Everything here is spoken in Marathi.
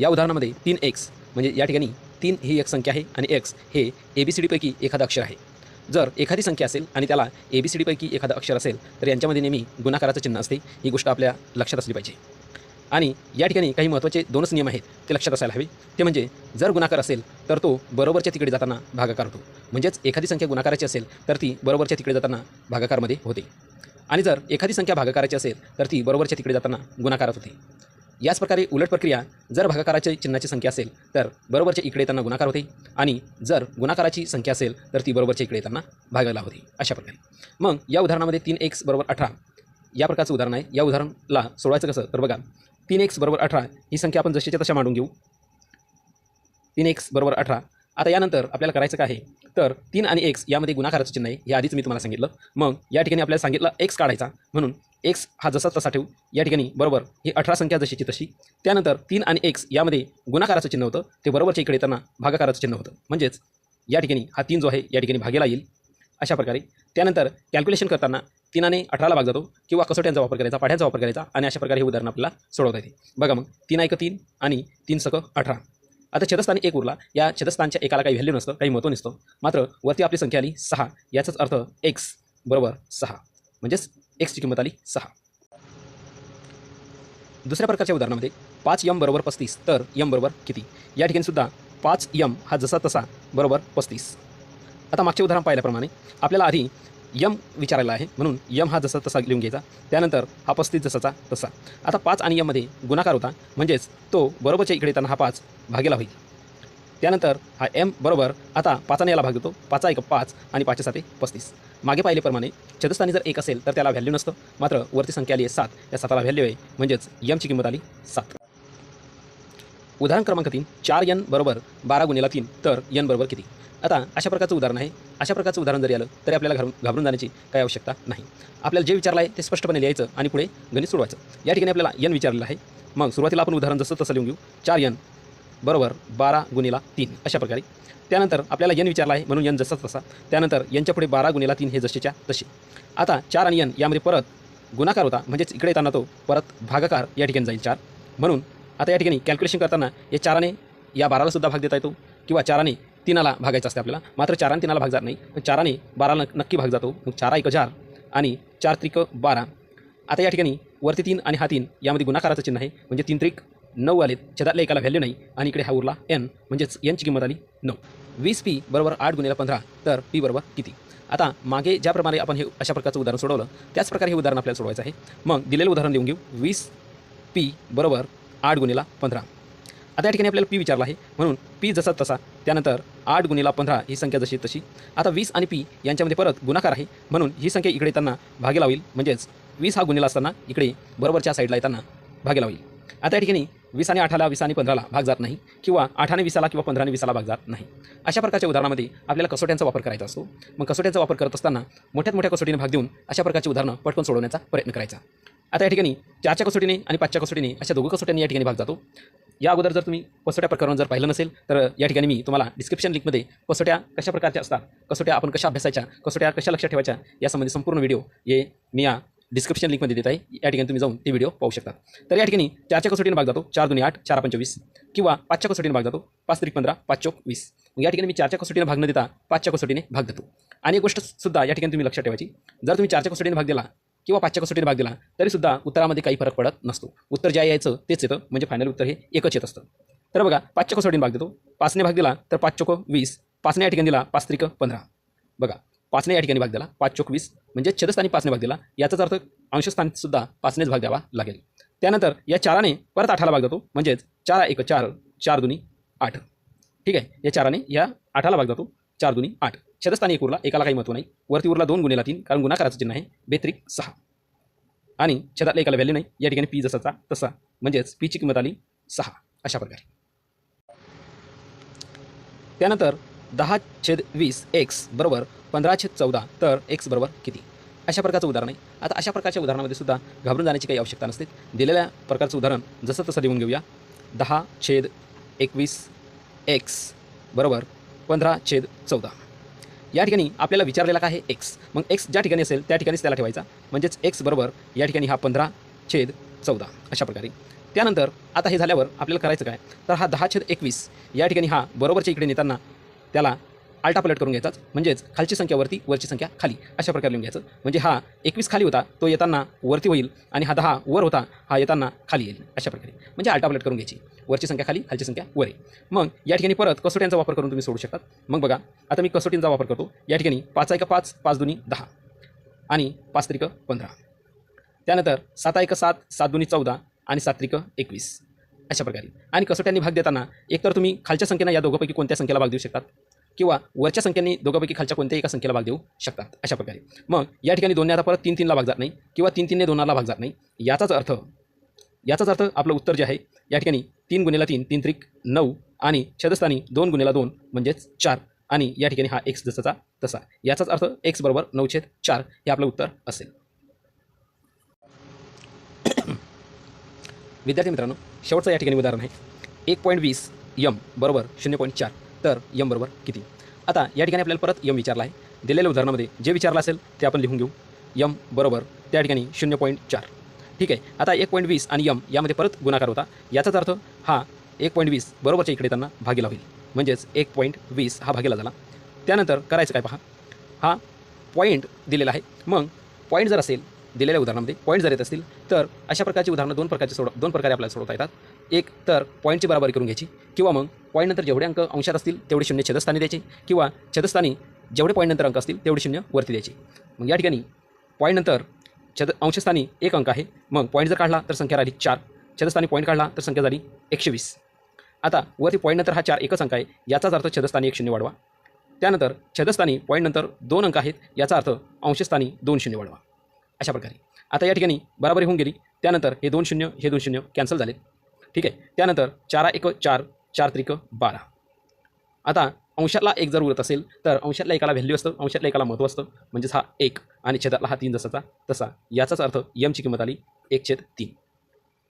या उदाहरणामध्ये तीन एक्स म्हणजे या ठिकाणी तीन ही एक संख्या आहे आणि एक्स हे ए बी सी डीपैकी एखादं अक्षर आहे. जर एखादी संख्या असेल आणि त्याला ए बी सी डीपैकी एखादं अक्षर असेल तर यांच्यामध्ये नेहमी गुणाकाराचं चिन्ह असते. ही गोष्ट आपल्या लक्षात असली पाहिजे. आणि या ठिकाणी काही महत्त्वाचे दोनच नियम आहेत ते लक्षात असायला हवे. ते म्हणजे जर गुणाकार असेल तर तो बरोबरच्या तिकडे जाताना भागाकार होतो. म्हणजेच एखादी संख्या गुणाकाराची असेल तर ती बरोबरच्या तिकडे जाताना भागाकारमध्ये होते. आणि जर एखादी संख्या भागाकाराची असेल तर ती बरोबरच्या तिकडे जाताना गुणाकारात होते. याच प्रकारे उलट प्रक्रिया जर भागाकाराच्या चिन्हाची संख्या असेल तर बरोबरच्या इकडे येताना गुणाकार होते. आणि जर गुणाकाराची संख्या असेल तर ती बरोबरच्या इकडे येताना भागायला होते. अशा प्रकारे. मग या उदाहरणामध्ये तीन एक्स बरोबर अठरा. या प्रकारचं उदाहरण आहे. या उदाहरणला सोडवायचं कसं? तर बघा तीन एक्स बरोबर अठरा ही संख्या आपण जशीच्या तशा मांडून घेऊ. तीन एक्स बरोबर अठरा. आता यानंतर आपल्याला करायचं काय आहे? तर तीन आणि एक्स यामध्ये गुणाकाराचं चिन्ह आहे. हे आधीच मी तुम्हाला सांगितलं. मग या ठिकाणी आपल्याला सांगितलं एक्स काढायचा. म्हणून एक्स हा जसा तसा ठेवू. या ठिकाणी बरोबर ही अठरा संख्या जशीची तशी. त्यानंतर तीन आणि एक्स यामध्ये गुणाकाराचं चिन्ह होतं. ते बरोबरच्या इकडे येताना भागाकाराचं चिन्ह होतं. म्हणजेच या ठिकाणी हा तीन जो आहे या ठिकाणी भागेला येईल. अशा प्रकारे. त्यानंतर कॅल्क्युलेशन करताना तीनाने अठराला भाग जातो किंवा कसोट्यांचा वापर करायचा पाठ्यांचा वापर करायचा आणि अशा प्रकारे हे उदाहरण आपल्याला सोडवता येते. बघा मग तीन ऐक तीन आणि तीन सक अठरा. आता छेदस्थानी एक उरला. या छेदस्थानच्या एकाला काही व्हॅल्यू नसतं काही महत्त्व नसतं. मात्र वरती आपली संख्या आली सहा. याचाच अर्थ एक्स बरोबर सहा. म्हणजेच एक्सची किंमत आली सहा. दुसऱ्या प्रकारच्या उदाहरणामध्ये पाच यम बरोबर पस्तीस तर यम बरोबर किती? या ठिकाणी सुद्धा पाच यम हा जसा तसा बरोबर पस्तीस. आता मागचे उदाहरण पाहिल्याप्रमाणे आपल्याला आधी यम विचारायला आहे म्हणून यम हा जसा तसा लिहून घ्यायचा त्यानंतर हा पस्तीस जसाचा तसा. आता पाच आणि यममध्ये गुणाकार होता म्हणजेच तो बरोबरच्या इकडे येताना हा पाच भागेला होईल. त्यानंतर हा एम बरोबर आता पाचाने याला भाग देतो. पाचा एक पाच आणि पाचशे साते पस्तीस. मागे पाहिल्याप्रमाणे छदस्थानी जर एक असेल तर त्याला व्हॅल्यू नसतं. मात्र वरती संख्या आली आहे सात. या साताला व्हॅल्यू आहे म्हणजेच यमची किंमत आली सात. उदाहरण क्रमांक तीन. चार यन बरोबर बारा गुन्हेला तीन. तर यन बरोबर किती? आता अशा प्रकारचं उदाहरण आहे. अशा प्रकारचं उदाहरण जरी आलं तरी आपल्याला घाबरून घाबरून जाण्याची काही आवश्यकता नाही. आपल्याला जे विचारलं आहे ते स्पष्टपणे लिहायचं आणि पुढे गणित सोडवायचं. या ठिकाणी आपल्याला यन विचारलेलं आहे. मग सुरुवातीला आपण उदाहरण जसं तसं लिहून घेऊ. चार यन बरोबर बारा गुन्हेला तीन अशा प्रकारे. त्यानंतर आपल्याला यन विचारला आहे म्हणून यन जसा तसा. त्यानंतर यांच्यापुढे बारा गुन्हेला तीन हे जसेच्या तसे. आता चार आणि यन यामध्ये परत गुणाकार होता म्हणजेच इकडे येताना तो परत भागाकार या ठिकाणी जाईल चार. म्हणून आता या ठिकाणी कॅल्क्युलेशन करताना या चाराने या बाराला सुद्धा भाग देता येतो किंवा चाराने तीनाला भागायचं असते आपल्याला. मात्र चाराने तीनाला भाग जात नाही पण चाराने बाराला नक्की भाग जातो. मग चारा एक चार आणि चार त्रिक बारा. आता या ठिकाणी वरती तीन आणि हा तीन यामध्ये गुणाकाराचं चिन्ह आहे म्हणजे तीन त्रिक नऊ आलेत. छेदातल्या एकाला व्हॅल्यू नाही आणि इकडे हा उरला एन म्हणजेच एनची किंमत आली नऊ. वीस पी बरोबर आठ गुणिला पंधरा तर पी बरोबर किती? आता मागे ज्याप्रमाणे आपण हे अशा प्रकारचं उदाहरण सोडवलं त्याच प्रकारे हे उदाहरण आपल्याला सोडवायचं आहे. मग दिलेलं उदाहरण लिहून घेऊ. वीस पी बरोबर आठ गुणिला पंधरा. आता या ठिकाणी आपल्याला पी विचारला आहे. म्हणून पी जसा तसा त्यानंतर आठ गुणिला पंधरा ही संख्या जशी तशी. आता वीस आणि पी यांच्यामध्ये परत गुणाकार आहे. म्हणून ही संख्या इकडे येताना भागेला होईल. म्हणजेच वीस हा गुन्हेला असताना इकडे बरोबरच्या साईडला येताना भागे होईल. आता या ठिकाणी वीस आणि आठाला वीस आणि पंधराला भाग जात नाही किंवा आठाने विसाला किंवा पंधराने विसाला भाग जात नाही. अशा प्रकारच्या उदाहरणामध्ये आपल्याला कसोट्यांचा वापर करायचा असतो. मग कसोट्यांचा वापर करत असताना मोठ्यात मोठ्या कसोटीने भाग देऊन अशा प्रकारची उदाहरणं पटकन सोडवण्याचा प्रयत्न करायचा. आता या ठिकाणी चारच्या कसोटीने आणि पाचच्या कसोटीने अशा दोघं कसोट्यांनी या ठिकाणी भाग जातो. या अगोदर जर तुम्ही कसोट्या प्रकरण जर पाहिलं नसेल तर या ठिकाणी मी तुम्हाला डिस्क्रिप्शन लिंकमध्ये कसोट्या कशा प्रकारच्या असतात कसोट्या आपण कशा अभ्यासायच्या कसोट्या कशा लक्षात ठेवायच्या यासंबंधी संपूर्ण व्हिडिओ हे मी या डिस्क्रिप्शन लिंकमध्ये देत आहे. या ठिकाणी तुम्ही जाऊन ते व्हिडिओ पाहू शकता. तर या ठिकाणी चारच्या कसोटीने भाग जातो. चार दोन्ही आठ चार पंचवीस किंवा पाचच्या कसोटीने भाग जातो. पाच तरी पंधरा पाच चौक वीस. या ठिकाणी मी चारच्या कसोटीने भाग न देता पाचच्या कसोटीने भाग देतो आणि एक गोष्ट सुद्धा या ठिकाणी तुम्ही लक्षात ठेवायची. जर तुम्ही चारच्या कसोटीने भाग दिला किंवा पाचच्या कसोटीने भाग दिला तरीसुद्धा उत्तरामध्ये काही फरक पडत नसतो. उत्तर ज्या यायचं तेच येतं. म्हणजे फायनल उत्तर हे एकच येत असतं. तर बघा पाचच्या कसोटीने भाग देतो. पाचने भाग दिला तर पाच चोक वीस. पाचने या ठिकाणी दिला पाच त्रिक पंधरा. बघा पाचने या ठिकाणी भाग दिला पाच चोक वीस म्हणजे छेदस्थानी पाचने भाग दिला याचाच अर्थ अंशस्थानी सुद्धा पाचनेच भाग द्यावा लागेल. त्यानंतर या चाराने परत आठाला भाग जातो. म्हणजेच चार एक चार चार दुनी आठ. ठीक आहे? या चाराने या आठाला भाग जातो. चार दुनी आठ. छेदस्थानी एक उरला एकाला काही महत्त्व नाही. वरती उरला दोन गुन्हेला तीन कारण गुणाकाराचं चिन्ह आहे. बेत्रिक सहा. आणि छेदातल्या एकाला व्हॅल्यू नाही. या ठिकाणी पी जसाचा तसा. म्हणजेच पीची किंमत आली सहा. अशा प्रकारे. त्यानंतर दहा छेद वीस एक्स बरोबर पंधरा छेद चौदा. तर एक्स बरोबर किती? अशा प्रकारचं उदाहरण आहे. आता अशा प्रकारच्या उदाहरणामध्ये सुद्धा घाबरून जाण्याची काही आवश्यकता नसते. दिलेल्या प्रकारचं उदाहरण जसं तसं लिहून घेऊया. दहा छेद एकवीस एक्स बरोबर पंधरा छेद चौदा. या ठिकाणी आपल्याला विचारलेला काय आहे? एक्स मग एक्स ज्या ठिकाणी असेल त्या ठिकाणीच त्याला ठेवायचा. म्हणजेच एक्स बरोबर या ठिकाणी हा पंधरा छेद चौदा. अशा प्रकारे. त्यानंतर आता हे झाल्यावर आपल्याला करायचं काय? तर हा दहा छेद एकवीस या ठिकाणी हा बरोबरच्या इकडे नेताना त्याला आलटा पलट करून घ्यायचाच. म्हणजेच खालची संख्या वरती वरची संख्या खाली. अशा प्रकारे लिहून घ्यायचं. म्हणजे हा एकवीस खाली होता तो येताना वरती होईल आणि हा दहा वर होता हा येताना खाली येईल. अशा प्रकारे. म्हणजे आलटा पलट करून घ्यायची. वरची संख्या खाली खालची संख्या वर आहे मग या ठिकाणी परत कसोट्यांचा वापर करून तुम्ही सोडू शकतात. मग बघा आता मी कसोटींचा वापर करतो. या ठिकाणी पाच एक पाच पाच दोन्ही दहा. आणि पाच त्रिक पंधरा. त्यानंतर सात एक सात सात दोन्ही चौदा आणि सात त्रिक एकवीस. अशा प्रकारे. आणि कसोट्यांनी भाग देताना एकतर तुम्ही खालच्या संख्येनं या दोघांपैकी कोणत्या संख्येला भाग देऊ शकतात? किंवा वरच्या संख्येने दोघांपैकी खालच्या कोणत्याही एका संख्येला भाग देऊ शकतात अशा प्रकारे. मग या ठिकाणी दोन्ही आता परत तीन तीनला भाग जात नाही किंवा तीन तीनने दोनाला भाग जात नाही. याचाच अर्थ याचाच अर्थ आपलं उत्तर जे आहे या ठिकाणी तीन गुन्हेला तीन तीन त्रिक नऊ आणि छदस्थानी दोन गुन्हेला दोन म्हणजेच चार आणि या ठिकाणी हा एक्स जसाचा तसा. याचाच अर्थ एक्स बरोबर नऊ छेद चार हे आपलं उत्तर असेल. विद्यार्थी मित्रांनो शेवटचं या ठिकाणी उदाहरण आहे. एक पॉईंट वीस यम बरोबर शून्य पॉईंट चार. तर यम बरोबर किती? आता या ठिकाणी आपल्याला परत यम विचारला आहे. दिलेल्या उदाहरणामध्ये जे विचारलं असेल ते आपण लिहून घेऊ. यम बरोबर त्या ठिकाणी शून्य पॉईंट चार. ठीक आहे आता एक पॉईंट वीस आणि यम यामध्ये परत गुणाकार होता. याचाच अर्थ हा एक पॉईंट वीस बरोबरच्या इकडे त्यांना भागीला होईल. म्हणजेच एक पॉईंट वीस हा भागीला झाला. त्यानंतर करायचं काय पहा? हा पॉईंट दिलेला आहे. मग पॉईंट जर असेल दिलेल्या उदाहरणामध्ये पॉईंट जर येत असतील तर अशा प्रकारची उदाहरणं दोन प्रकारचे सोड दोन प्रकारे आपल्याला सोडवता येतात. एक तर पॉईंटची बराबरी करून घ्यायची किंवा मग पॉईंटनंतर जेवढे अंक अंशात असतील तेवढे शून्य छेदस्थानी द्यायचे किंवा छेदस्थानी जेवढे पॉईंटनंतर अंक असतील तेवढे शून्य वरती द्यायचे. मग या ठिकाणी पॉईंटनंतर छद अंशस्थानी एक अंक आहे. मग पॉईंट जर काढला तर संख्या राहिली चार. छदस्थानी पॉईंट काढला तर संख्या झाली एकशे वीस आता वरती पॉईंटनंतर हा चार एकच अंक आहे याचाच अर्थ छदस्थानी एक शून्य वाढवा. त्यानंतर छदस्थानी पॉईंटनंतर दोन अंक आहेत याचा अर्थ अंशस्थानी दोन शून्य वाढवा. अशा प्रकारे. आता या ठिकाणी बराबरी होऊन गेली. त्यानंतर हे दोन शून्य हे दोन शून्य कॅन्सल झाले ठीक आहे? त्यानंतर चारा एक चार चार त्रिक बारा. आता अंशातला एक जर उरत असेल तर अंशातल्या एकाला व्हॅल्यू असतं अंशातल्या एकाला महत्त्व असतं. म्हणजेच हा एक आणि छेदातला हा तीन जसाचा तसा. याचाच अर्थ यमची किंमत आली एक छेद तीन.